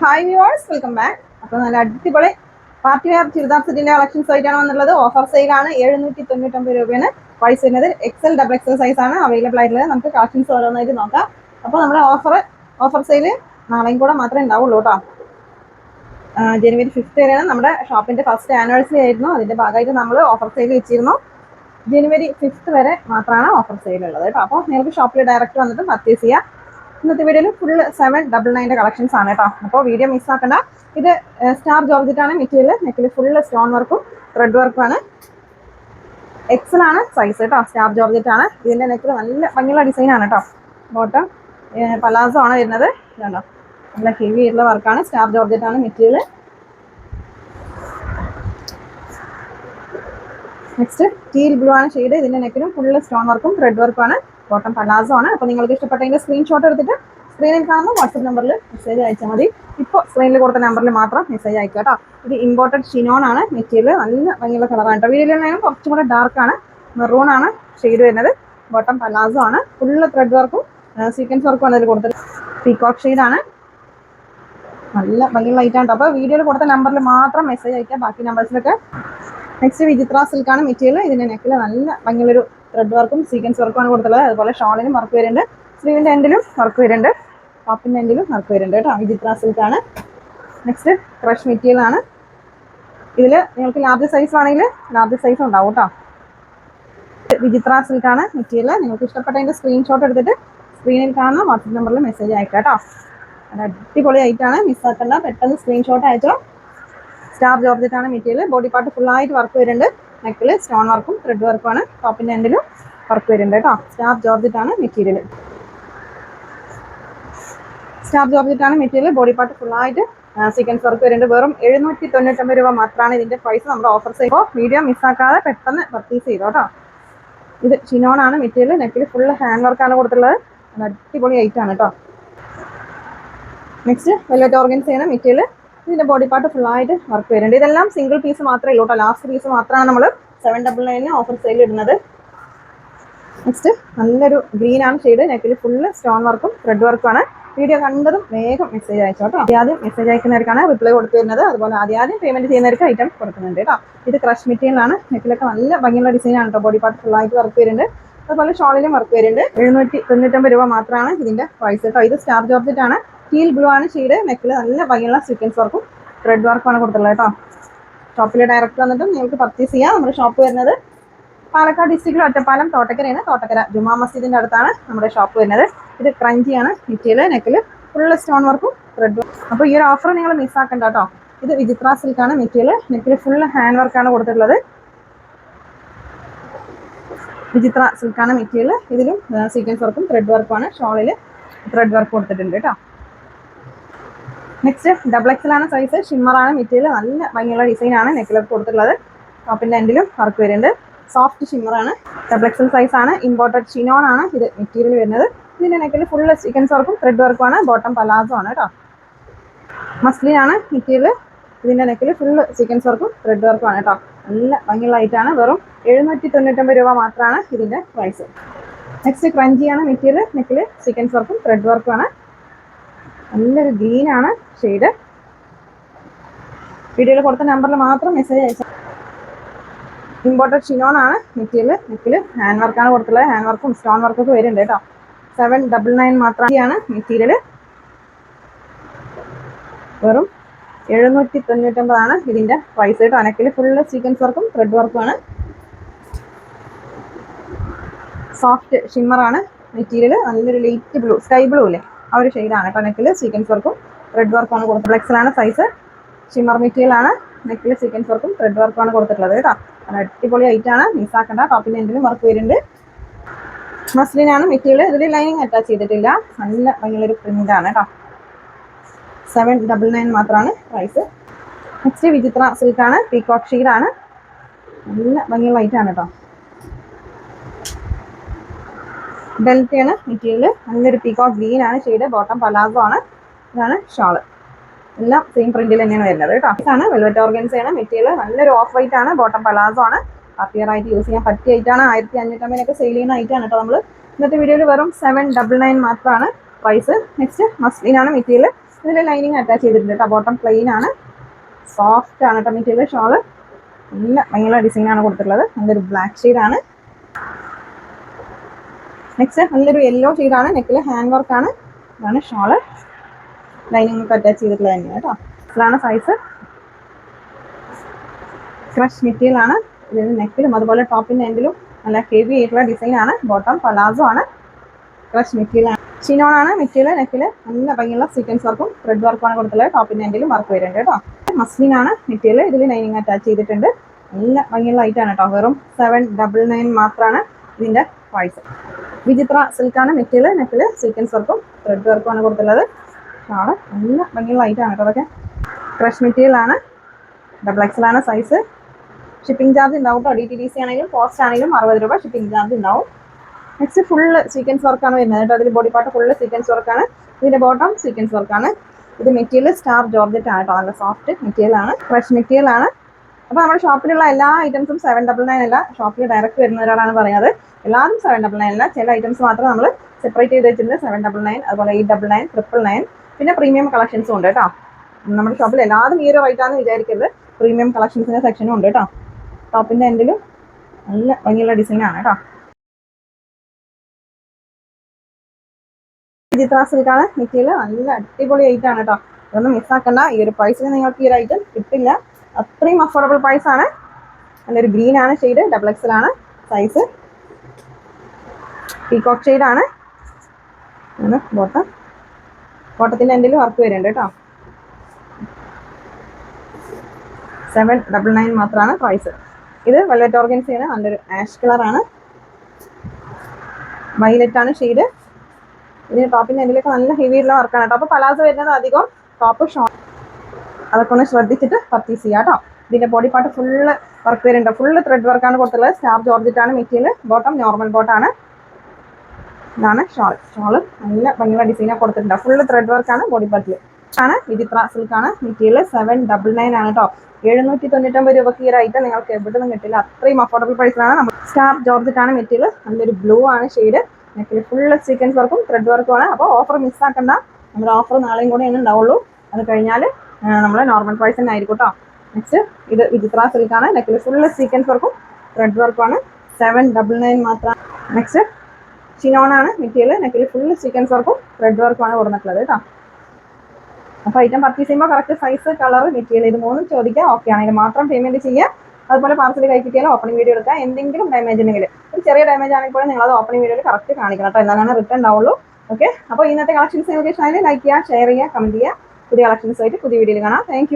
Hi viewers welcome back അപ്പോൾ നല്ല അടിപൊളി പാർട്ടി വെയർ ചുരിദാർ സെറ്റിന്റെ കളക്ഷൻസ് ആയിട്ടാണ് വന്നുള്ളത് ഓഫർ സെയിലാണ് എഴുന്നൂറ്റി തൊണ്ണൂറ്റൊമ്പത് രൂപയാണ്. പ്രൈസ് വരുന്നത് എക്സൽ ഡബിൾ എക്സൽ സൈസ് ആണ്. അവൈലബിൾ ആയിട്ടുള്ളത്. നമുക്ക് കളക്ഷൻസ് ഓരോന്നായിട്ട് നോക്കാം. അപ്പോൾ നമ്മുടെ ഓഫർ ഓഫർ സെയിൽ നാളെയും കൂടെ മാത്രമേ ഉണ്ടാവുള്ളൂ കേട്ടോ. ജനുവരി ഫിഫ്ത്ത് വരെയാണ് നമ്മുടെ ഷോപ്പിന്റെ ഫസ്റ്റ് ആനിവേഴ്സറി ആയിരുന്നു. അതിന്റെ ഭാഗമായിട്ട് നമ്മൾ ഓഫർ സെയിൽ വെച്ചിരുന്നു. ജനുവരി ഫിഫ്ത്ത് വരെ മാത്രമാണ് ഓഫർ സെയിൽ ഉള്ളത് കേട്ടോ. അപ്പോൾ നിങ്ങൾക്ക് ഷോപ്പിൽ ഡയറക്റ്റ് വന്നിട്ട് പർച്ചേസ് ചെയ്യാം. ഇന്നത്തെ വീഡിയോയിൽ ഫുൾ സെവൻ ഡബിൾ നയന്റെ കളക്ഷൻസ് ആണ് കേട്ടോ അപ്പോൾ വീഡിയോ മിസ് മിസ്സാക്കണ്ട ഇത് സ്റ്റാർ ജോർജറ്റാണ് മെറ്റീരിയൽ നെക്കിൽ ഫുൾ സ്റ്റോൺ വർക്കും ത്രെഡ് വർക്കും ആണ്. എക്സൽ ആണ് സൈസ് കേട്ടോ സ്റ്റാർ ജോർജറ്റ് ആണ്. ഇതിന്റെ നെക്കിൽ നല്ല ഭംഗിയുള്ള ഡിസൈൻ ആണ് കേട്ടോ ബോട്ടം പലാസോ ആണ് വരുന്നത്. ഇതുണ്ടോ? നല്ല ഹെവി ആയിട്ടുള്ള വർക്കാണ് സ്റ്റാർ ജോർജറ്റ് ആണ് മെറ്റീരിയൽ നെക്സ്റ്റ് ടീൽ ബ്ലൂ ആണ് ഷെയ്ഡ് ഇതിന്റെ നെക്കിലും ഫുള്ള് സ്റ്റോൺ വർക്കും ത്രെഡ് വർക്കും ആണ്. ബോട്ടം പലാസോ ആണ് അപ്പോൾ നിങ്ങൾക്ക് ഇഷ്ടപ്പെട്ടതിന്റെ സ്ക്രീൻഷോട്ട് എടുത്തിട്ട് സ്ക്രീനിൽ കാണുന്ന വാട്സപ്പ് നമ്പറിൽ മെസ്സേജ് അയച്ചാൽ മതി. ഇപ്പോൾ സ്ക്രീനിൽ കൊടുത്ത നമ്പറിൽ മാത്രം മെസ്സേജ് അയക്കുക കേട്ടോ ഇത് ഇമ്പോർട്ടഡ് ഷിനോൺ ആണ്. മെറ്റീരിയൽ നല്ല ഭംഗിയുള്ള കളറാണ് കേട്ടോ വീഡിയോയിലാണെങ്കിലും കുറച്ചും കൂടെ ഡാർക്ക് ആണ്. മെറൂൺ ആണ് ഷെയ്ഡ് വരുന്നത്. ബോട്ടം പലാസോ ആണ്. ഫുള്ള് ത്രെഡ് വർക്കും സീക്വൻസ് വർക്കും ആണ് ഇതിൽ കൊടുത്തത് പീകോക്ക് ആണ്. നല്ല ഭംഗിയുള്ള ഐറ്റം ആണ് അപ്പോൾ വീഡിയോയിൽ കൊടുത്ത നമ്പറിൽ മാത്രം മെസ്സേജ് അയക്കുക. ബാക്കി നമ്പേഴ്സിലൊക്കെ നെക്സ്റ്റ് വിചിത്ര സിൽക്കാണ് മെറ്റീരിയൽ ഇതിന്റെ നെക്കിൽ നല്ല ഭംഗിയുള്ളൊരു ത്രെഡ് വർക്കും സീക്വൻസ് വർക്കും ആണ് കൊടുത്തുള്ളത്. അതുപോലെ ഷോളിനും വർക്ക് വരുന്നുണ്ട്. സ്ലീവിന്റെ എൻഡിലും വർക്ക് വരുന്നുണ്ട്. ടോപ്പിന്റെ എൻഡിലും വർക്ക് വരുന്നുണ്ട് കേട്ടോ. വിചിത്ര ആണ്. നെക്സ്റ്റ് ക്രഷ് മെറ്റീരിയൽ ആണ്. ഇതിൽ നിങ്ങൾക്ക് ലാർജ് സൈസ് ആണെങ്കിൽ ലാർജ് സൈസ് ഉണ്ടാവും കേട്ടോ. വിചിത്ര ആണ് മെറ്റീരിയൽ നിങ്ങൾക്ക് ഇഷ്ടപ്പെട്ടതിന്റെ സ്ക്രീൻഷോട്ട് എടുത്തിട്ട് സ്ക്രീനിൽ കാണുന്ന വാട്സപ്പ് നമ്പറിൽ മെസ്സേജ് അയക്കാം കേട്ടോ. അടിപൊളി ആയിട്ടാണ് മിസ്സാക്കണ്ട പെട്ടെന്ന് സ്ക്രീൻഷോട്ട് അയച്ചോ. സ്റ്റാർ ജോർജറ്റ് ആണ് മെറ്റീരിയൽ ബോഡി പാർട്ട് ഫുൾ ആയിട്ട് വർക്ക് വരുന്നുണ്ട്. നെക്കിൽ സ്റ്റോൺ വർക്കും ത്രെഡ് വർക്കുമാണ് ടോപ്പിന്റെ എൻഡിലും വർക്ക് വരുന്നുണ്ട് കേട്ടോ. സ്റ്റാഫ് ജോർജിറ്റാണ് മെറ്റീരിയൽ സ്റ്റാഫ് ജോർജിറ്റാണ് മെറ്റീരിയൽ ബോഡി പാർട്ട് ഫുൾ ആയിട്ട് സീക്വൻസ് വർക്ക് വരുന്നുണ്ട്. വെറും എഴുന്നൂറ്റി തൊണ്ണൂറ്റൊമ്പത് രൂപ മാത്രമാണ് ഇതിന്റെ പ്രൈസ് നമ്മുടെ ഓഫർ ചെയ്യുമ്പോൾ വീഡിയോ മിസ്സാക്കാതെ പെട്ടെന്ന് പർച്ചേസ് ചെയ്തോ കേട്ടോ. ഇത് ചിനോണാണ് മെറ്റീരിയൽ നെക്കിൽ ഫുൾ ഹാൻഡ് വർക്കാണ് കൊടുത്തിട്ടുള്ളത്. അടിപൊളി ഐറ്റം ആണ് കേട്ടോ. നെക്സ്റ്റ് വെല്ലറ്റ് ഓർഗൻസ് ചെയ്യുന്ന മെറ്റീരിയൽ ഇതിന്റെ ബോഡി പാർട്ട് ഫുൾ ആയിട്ട് വർക്ക് വരുന്നുണ്ട്. ഇതെല്ലാം സിംഗിൾ പീസ് മാത്രമേ ഉള്ളൂ ലാസ്റ്റ് പീസ് മാത്രമാണ് നമ്മൾ seven double nine offer sale ഇടുന്നത്. നെക്സ്റ്റ് നല്ലൊരു ഗ്രീൻ ആണ് ഷെയ്ഡ് നെക്കിൽ ഫുള്ള് സ്റ്റോൺ വർക്കും ത്രെഡ് വർക്കും ആണ്. വീഡിയോ കണ്ടതും വേഗം മെസ്സേജ് അയച്ചോ കേട്ടോ. ആദ്യം മെസ്സേജ് അയക്കുന്നവർക്കാണ് റിപ്ലൈ കൊടുത്തു വരുന്നത്. അതുപോലെ ആദ്യം ആദ്യം പേയ്മെന്റ് ചെയ്യുന്നവർക്ക് ഐറ്റം കൊടുക്കുന്നുണ്ട് കേട്ടോ. ഇത് ക്രഷ് മെറ്റീരിയൽ ആണ്. നെക്കിലൊക്കെ നല്ല ഭംഗിയുള്ള ഡിസൈൻ ആണ് കേട്ടോ. ബോഡി പാർട്ട് ഫുൾ ആയിട്ട് വർക്ക് വരുന്നുണ്ട്. അതുപോലെ ഷോളിലും വർക്ക് വരുന്നുണ്ട്. എഴുന്നൂറ്റി തൊണ്ണൂറ്റൊമ്പത് രൂപ മാത്രമാണ് ഇതിന്റെ പ്രൈസ് കേട്ടോ. ഇത് സ്റ്റാർ ജോർജറ്റ് ആണ്. ടീൽ ബ്ലൂ ആണ് ഷെയ്ഡ് നെക്കിൽ നല്ല ഭംഗിയുള്ള സീക്വൻസ് വർക്കും ത്രെഡ് വർക്കുമാണ് കൊടുത്തുള്ളത് കേട്ടോ ഷോപ്പിൽ ഡയറക്റ്റ് വന്നിട്ട് നിങ്ങൾക്ക് പർച്ചേസ് ചെയ്യാം. നമ്മുടെ ഷോപ്പ് വരുന്നത് പാലക്കാട് ഡിസ്ട്രിക്റ്റിൽ ഒറ്റപ്പാലം തോട്ടക്കരയാണ്. തോട്ടക്കര ജുമാ മസ്ജിദിന്റെ അടുത്താണ് നമ്മുടെ ഷോപ്പ് വരുന്നത്. ഇത് ക്രഞ്ചിയാണ് മെറ്റീരിയൽ നെക്കിൽ ഫുള്ള് സ്റ്റോൺ വർക്കും ത്രെഡ് അപ്പോൾ ഈ ഒരു ഓഫർ നിങ്ങൾ മിസ്സാക്കണ്ട കേട്ടോ ഇത് വിചിത്ര സിൽക്കാണ് മെറ്റീരിയൽ നെക്കിൽ ഫുള്ള് ഹാൻഡ് വർക്കാണ് കൊടുത്തിട്ടുള്ളത്. വിചിത്ര സിൽക്കാണ് മെറ്റീരിയൽ ഇതിലും സീക്വൻസ് വർക്കും ത്രെഡ് വർക്കുമാണ് ഷോളിൽ ത്രെഡ് വർക്ക് കൊടുത്തിട്ടുണ്ട് കേട്ടോ നെക്സ്റ്റ് ഡബിൾ എക്സൽ ആണ് സൈസ് ഷിമ്മറാണ് മെറ്റീരിയൽ നല്ല ഭംഗിയുള്ള ഡിസൈനാണ് നെക്കിലൊക്കെ കൊടുത്തിട്ടുള്ളത്. ടോപ്പിന്റെ എൻഡിലും വർക്ക് വരുന്നുണ്ട്. സോഫ്റ്റ് ഷിമ്മറാണ് ഡബിൾ എക്സൽ സൈസ് ആണ് ഇമ്പോർട്ടഡ് ഷിനോൺ ആണ് ഇത് മെറ്റീരിയൽ വരുന്നത്. ഇതിന്റെ നെക്കിൽ ഫുൾ സീക്വൻസ് വർക്കും ത്രെഡ് വർക്കും ആണ് ബോട്ടം പലാസോ ആണ് കേട്ടോ മസ്ലിൻ ആണ് മെറ്റീരിയൽ ഇതിന്റെ നെക്കിൽ ഫുൾ സീക്വൻസ് വർക്കും ത്രെഡ് വർക്കും ആണ് കേട്ടോ നല്ല ഭംഗിയുള്ള ഐറ്റാണ് വെറും എഴുന്നൂറ്റി തൊണ്ണൂറ്റൊമ്പത് രൂപ മാത്രമാണ് ഇതിന്റെ പ്രൈസ് നെക്സ്റ്റ് ക്രഞ്ചിയാണ് മെറ്റീരിയൽ നെക്കിൽ സീക്വൻസ് വർക്കും ത്രെഡ് വർക്കും ആണ്. നല്ലൊരു ഗ്രീൻ ആണ് ഷെയ്ഡ്. വീഡിയോയിൽ കൊടുത്ത നമ്പറിൽ മാത്രം മെസ്സേജ് അയച്ചാൽ ഇമ്പോർട്ടഡ് ഷിനോൺ ആണ് മെറ്റീരിയൽ നെക്കിൽ ഹാൻഡ് വർക്കാണ് കൊടുത്തുള്ളത്. ഹാൻഡ് വർക്കും സ്റ്റോൺ വർക്കും ഒക്കെ വരുന്നുണ്ട് കേട്ടോ. സെവൻ ഡബിൾ നയൻ മാത്രമാണ് മെറ്റീരിയൽ വെറും എഴുന്നൂറ്റി തൊണ്ണൂറ്റൊമ്പതാണ് ഇതിന്റെ പ്രൈസ് കേട്ടോ. അനക്കിൽ ഫുള്ള് സീക്വൻസ് വർക്കും ത്രെഡ് വർക്കും ആണ്. സോഫ്റ്റ് ഷിമ്മറാണ് മെറ്റീരിയൽ നല്ലൊരു ലൈറ്റ് ബ്ലൂ സ്കൈ ബ്ലൂ അല്ലേ ആ ഒരു ഷെയ്ഡാണ് കേട്ടോ നെക്കിൽ സീക്വൻസ് വർക്കും റെഡ് വർക്കുമാണ് കൊടുത്തത് ഫ്ലെക്സിലാണ് സൈസ് ഷിമർ മെറ്റീരിയലാണ് നെക്കിൽ സീക്വൻസ് വർക്കും റെഡ് വർക്കുമാണ് കൊടുത്തിട്ടുള്ളത് കേട്ടോ. അടിപൊളി ആയിട്ടാണ് മിസ്സാക്കണ്ട ടോപ്പിന്റെ എൻഡിലും വർക്ക് വരുന്നുണ്ട്. മസ്ലിനാണ് മെറ്റീരിയൽ ഇതിൽ ലൈനിങ് അറ്റാച്ച് ചെയ്തിട്ടില്ല. നല്ല ഭംഗിയുള്ളൊരു പ്രിന്റാണ് കേട്ടോ. സെവൻ ഡബിൾ നയൻ മാത്രമാണ് പ്രൈസ് നെക്സ്റ്റ് വിചിത്ര സിൽക്കാണ് പീകോക്ക് ഷീഡാണ് നല്ല ഭംഗിയുള്ള ഐറ്റാണ് കേട്ടോ. ബെൽറ്റാണ് മെറ്റീരിയൽ. നല്ലൊരു പീക്കോ ഗ്രീൻ ആണ്. ഷെയ്ഡ് ബോട്ടം പലാസോ ആണ്. ഇതാണ് ഷാൾ എല്ലാം സെയിം പ്രിന്റിൽ തന്നെയാണ് വരുന്നത് കേട്ടോ. ആണ് വെൽവെറ്റ് ഓർഗൻസ് ആണ് മെറ്റീരിയൽ. നല്ലൊരു ഓഫ് വൈറ്റ് ആണ്. ബോട്ടം പലാസോ ആണ്. പാർട്ടിയർ ആയിട്ട് യൂസ് ചെയ്യാൻ പറ്റിയ ഐറ്റാണ് ആയിരത്തി അഞ്ഞൂറ്റമ്പതിനൊക്കെ സെയിൽ ചെയ്യുന്ന ഐറ്റാണ് കേട്ടോ നമ്മൾ ഇന്നത്തെ വീഡിയോയിൽ വെറും സെവൻ ഡബിൾ നയൻ മാത്രമാണ് പ്രൈസ് നെക്സ്റ്റ് മസ്ലിനാണ് മെറ്റീരിയൽ. ഇതിൽ ലൈനിങ് അറ്റാച്ച് ചെയ്തിട്ടുണ്ട് കേട്ടോ. ബോട്ടം പ്ലെയിൻ ആണ്. സോഫ്റ്റ് ആണ് കേട്ടോ മെറ്റീരിയൽ. ഷോൾ നല്ല ഭയങ്കര ഡിസൈൻ ആണ് കൊടുത്തിട്ടുള്ളത്. നല്ലൊരു ബ്ലാക്ക് ഷെയ്ഡാണ് നെക്സ്റ്റ് നല്ലൊരു യെല്ലോ ഷെയ്ഡാണ് നെക്കിൽ ഹാൻഡ് വർക്കാണ് ഇതാണ് ഷോൾ ലൈനിങ് ഒക്കെ അറ്റാച്ച് ചെയ്തിട്ടുള്ളത് തന്നെയാണ് കേട്ടോ. ഇതാണ് സൈസ് ക്രഷ് മെറ്റീരിയൽ ആണ്. ഇതിന് നെക്കിലും അതുപോലെ ടോപ്പിന്റെ എൻഡിലും നല്ല ഹെവി ആയിട്ടുള്ള ഡിസൈനാണ് ബോട്ടം പലാസോ ആണ്. ക്രഷ് ഷിനോൺ ആണ്. മെറ്റീരിയൽ നെക്കിൽ നല്ല ഭംഗിയുള്ള സീക്വൻസ് വർക്കും ത്രെഡ് വർക്കുമാണ് കൊടുത്തുള്ളത് ടോപ്പിന്റെ എൻഡിലും വർക്ക് വരുന്നുണ്ട് കേട്ടോ. മസ്ലിൻ ആണ് മെറ്റീരിയൽ ഇതിൽ ലൈനിങ് അറ്റാച്ച് ചെയ്തിട്ടുണ്ട്. നല്ല ഭംഗിയുള്ള ഐറ്റാണ് കേട്ടോ. വെറും സെവൻ ഡബിൾ നയൻ മാത്രമാണ് ഇതിന്റെ പ്രൈസ് വിചിത്ര സിൽക്കാണ് മെറ്റീരിയൽ. നെക്കിൽ സീക്വൻസ് വർക്കും ത്രെഡ് വർക്കും ആണ് കൊടുത്തുള്ളത് ഷാൾ നല്ല ഭംഗിയുള്ള ആണ് കേട്ടോ അതൊക്കെ. ക്രഷ് മെറ്റീരിയൽ ആണ്. ഡബിൾ എക്സലാണ് സൈസ് ഷിപ്പിംഗ് ചാർജ് ഉണ്ടാവും കേട്ടോ. ഡി ടി ഡി സി ആണെങ്കിലും പോസ്റ്റ് ആണെങ്കിലും അറുപത് രൂപ ഷിപ്പിംഗ് ചാർജ് ഉണ്ടാവും. നെക്സ്റ്റ് ഫുള്ള് സീക്വൻസ് വർക്കാണ് വരുന്നത് കേട്ടോ. അതിൽ ബോഡി പാർട്ട് ഫുള്ള് സീക്വൻസ് വർക്കാണ് ഇതിന്റെ ബോട്ടം സീക്വൻസ് വർക്കാണ് ഇത് മെറ്റീരിയൽ സ്റ്റാർ ജോർജറ്റ് ആണ് കേട്ടോ. നല്ല സോഫ്റ്റ് മെറ്റീരിയൽ ആണ്. ഫ്രഷ് മെറ്റീരിയൽ ആണ്. അപ്പോൾ നമ്മുടെ ഷോപ്പിലുള്ള എല്ലാ ഐറ്റംസും സെവൻ ഡബിൾ നയൻ അല്ല. ഷോപ്പിൽ ഡയറക്റ്റ് വരുന്ന ഒരാളാണ് പറയുന്നത്. എല്ലാതും സെവൻ ഡബിൾ നയൻ അല്ല ചില ഐറ്റംസ് മാത്രം നമ്മൾ സെപ്പറേറ്റ് ചെയ്ത് വെച്ചിട്ടുണ്ട്. സെവൻ ഡബിൾ നയൻ അതുപോലെ eight double nine triple nine പിന്നെ പ്രീമിയം കളക്ഷൻസും ഉണ്ട് കേട്ടോ. നമ്മുടെ ഷോപ്പിൽ എല്ലാതും ഈ ഒരു റേറ്റാണെന്ന് വിചാരിക്കരുത്. പ്രീമിയം കളക്ഷൻസിന്റെ സെക്ഷനും ഉണ്ട് കേട്ടോ. ടോപ്പിന്റെ എൻഡിലും നല്ല ഭംഗിയുള്ള ഡിസൈനാണ് കേട്ടോ. ചിത്ര സിൽക്കാണ് മെറ്റീരിയൽ നല്ല അടിപൊളി ഐറ്റം ആണ് കേട്ടോ. ഇതൊന്നും മിസ്സാക്കണ്ട ഈ ഒരു പ്രൈസിന് നിങ്ങൾക്ക് ഈ ഒരു ഐറ്റം കിട്ടില്ല. അത്രയും അഫോർഡബിൾ പ്രൈസാണ് നല്ലൊരു ഗ്രീനാണ് ഷെയ്ഡ് ഡബിൾ എക്സലാണ് സൈസ് പീകോക്ക് ഷെയ്ഡ് ആണ്. ബോട്ടം ബോട്ടത്തിന്റെ എന്തെങ്കിലും വർക്ക് വരുന്നുണ്ട് കേട്ടോ. സെവൻ ഡബിൾ നയൻ മാത്രമാണ് പ്രൈസ് ഇത് വെൽവെറ്റ് ഓർഗൻസിയാണ് നല്ലൊരു ആഷ് കളറാണ് വൈലറ്റ് ആണ് ഷെയ്ഡ് ഇതിന് ടോപ്പിന്റെ എൻഡിലൊക്കെ നല്ല ഹെവി ആയിട്ടുള്ള വർക്കാണ് കേട്ടോ. അപ്പോൾ പലാസോ വരുന്നത് അധികം ടോപ്പ് ഷോർട്ട് അതൊക്കെ ഒന്ന് ശ്രദ്ധിച്ചിട്ട് പർച്ചേസ് ചെയ്യാം കേട്ടോ. ഇതിന്റെ ബോഡി പാർട്ട് ഫുള്ള് വർക്ക് വരുന്നുണ്ട്. ഫുള്ള് ത്രെഡ് വർക്കാണ് കൊടുത്തുള്ളത് സ്റ്റാർ ജോർജിറ്റാണ് മെറ്റീരിയൽ ബോട്ടം നോർമൽ ബോട്ടാണ് ഇതാണ് ഷോൾ. ഷോൾ നല്ല ഭംഗിയുള്ള ഡിസൈനാണ് കൊടുത്തിട്ടുണ്ട്. ഫുള്ള് ത്രെഡ് വർക്കാണ് ബോഡി പാർട്ടിൽ ആണ് വിചിത്ര സിൽക്കാണ് മെറ്റീരിയൽ സെവൻ ഡബിൾ നയൻ ആണ് കേട്ടോ എഴുന്നൂറ്റി തൊണ്ണൂറ്റൊമ്പത് രൂപയ്ക്ക് ഈ റൈറ്റ് നിങ്ങൾക്ക് എവിടെ നിന്നും കിട്ടില്ല. അത്രയും അഫോർഡബിൾ പ്രൈസിലാണ് നമ്മൾ സ്റ്റാർ ജോർജറ്റാണ് മെറ്റീരിയൽ നല്ലൊരു ബ്ലൂ ആണ് ഷെയ്ഡ് നെക്കിൽ ഫുള്ള് സീക്വൻസ് വർക്കും ത്രെഡ് വർക്കും ആണ്. അപ്പോൾ ഓഫർ മിസ്സാക്കണ്ട നമ്മുടെ ഓഫർ നാളെയും കൂടെ ഉണ്ടാവുള്ളൂ. അത് കഴിഞ്ഞാൽ നമ്മൾ നോർമൽ പ്രൈസ് തന്നെ ആയിരിക്കും കേട്ടോ നെക്സ്റ്റ് ഇത് വിചിത്ര സിൽക്കാണ് നെക്കിൽ ഫുള്ള് സീക്വൻസ് വർക്കും ത്രെഡ് വർക്കും ആണ്. സെവൻ ഡബിൾ നയൻ മാത്രമാണ് നെക്സ്റ്റ് ഷിനോൺ ആണ് മെറ്റീരിയൽ നെക്കിൽ ഫുൾ സീക്വൻസ് വർക്കും ത്രെഡ് വർക്കുമാണ് കൊടുത്തിട്ടുള്ളത് കേട്ടോ അപ്പോൾ ഐറ്റം പർച്ചേസ് ചെയ്യുമ്പോൾ കറക്റ്റ് സൈസ് കളർ മെറ്റീരിയൽ ഇത് മൂന്നും ചോദിക്കുക ഓക്കെ ആണെങ്കിൽ മാത്രം പേയ്മെന്റ് ചെയ്യുക അതുപോലെ പാർസൽ കൈ കിട്ടിയാലും ഓപ്പണിംഗ് വീഡിയോ എടുക്കുക എന്തെങ്കിലും ഡാമേജ് ഉണ്ടെങ്കിൽ. ഒരു ചെറിയ ഡാമേജ് ആണെങ്കിൽ പോലും നിങ്ങൾ അത് ഓപ്പണിംഗ് വീഡിയോയിൽ കറക്റ്റ് കാണിക്കണം കേട്ടോ എന്നാലാണ് റിട്ടേൺ ഉണ്ടാവുള്ളൂ. ഓക്കെ അപ്പോൾ ഇന്നത്തെ കളക്ഷൻസ് നിങ്ങൾക്ക് ഇഷ്ടമായാലും ലൈക്ക് ചെയ്യുക ഷെയർ ചെയ്യുക കമന്റ് ചെയ്യുക. പുതിയ കളക്ഷൻസ് ആയിട്ട് പുതിയ വീഡിയോയിൽ കാണാം. താങ്ക്